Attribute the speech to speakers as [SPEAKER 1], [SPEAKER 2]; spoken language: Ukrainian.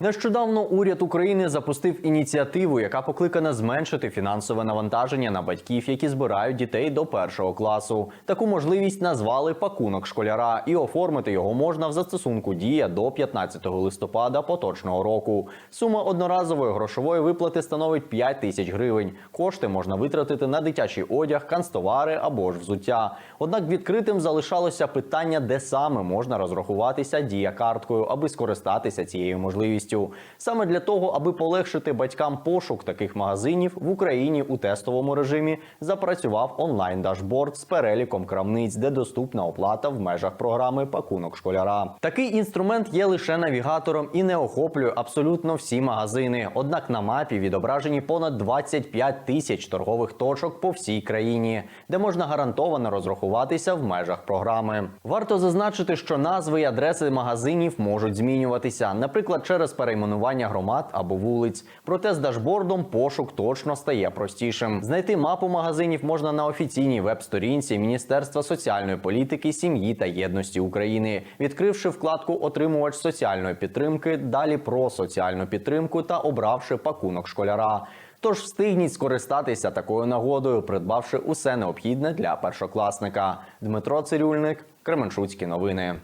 [SPEAKER 1] Нещодавно уряд України запустив ініціативу, яка покликана зменшити фінансове навантаження на батьків, які збирають дітей до першого класу. Таку можливість назвали пакунок школяра, і оформити його можна в застосунку дія до 15 листопада поточного року. Сума одноразової грошової виплати становить 5 тисяч гривень. Кошти можна витратити на дитячий одяг, канцтовари або ж взуття. Однак відкритим залишалося питання, де саме можна розрахуватися дія карткою, аби скористатися цією можливістю. Саме для того, аби полегшити батькам пошук таких магазинів в Україні у тестовому режимі запрацював онлайн дашборд з переліком крамниць, де доступна оплата в межах програми пакунок школяра. Такий інструмент є лише навігатором і не охоплює абсолютно всі магазини. Однак на мапі відображені понад 25 тисяч торгових точок по всій країні, де можна гарантовано розрахуватися в межах програми. Варто зазначити, що назви і адреси магазинів можуть змінюватися, наприклад, через перейменування громад або вулиць. Проте з дашбордом пошук точно стає простішим. Знайти мапу магазинів можна на офіційній веб-сторінці Міністерства соціальної політики, сім'ї та єдності України, відкривши вкладку Отримувач соціальної підтримки, далі про соціальну підтримку та обравши пакунок школяра. Тож встигніть скористатися такою нагодою, придбавши усе необхідне для першокласника. Дмитро Цирюльник, Кременчуцькі новини.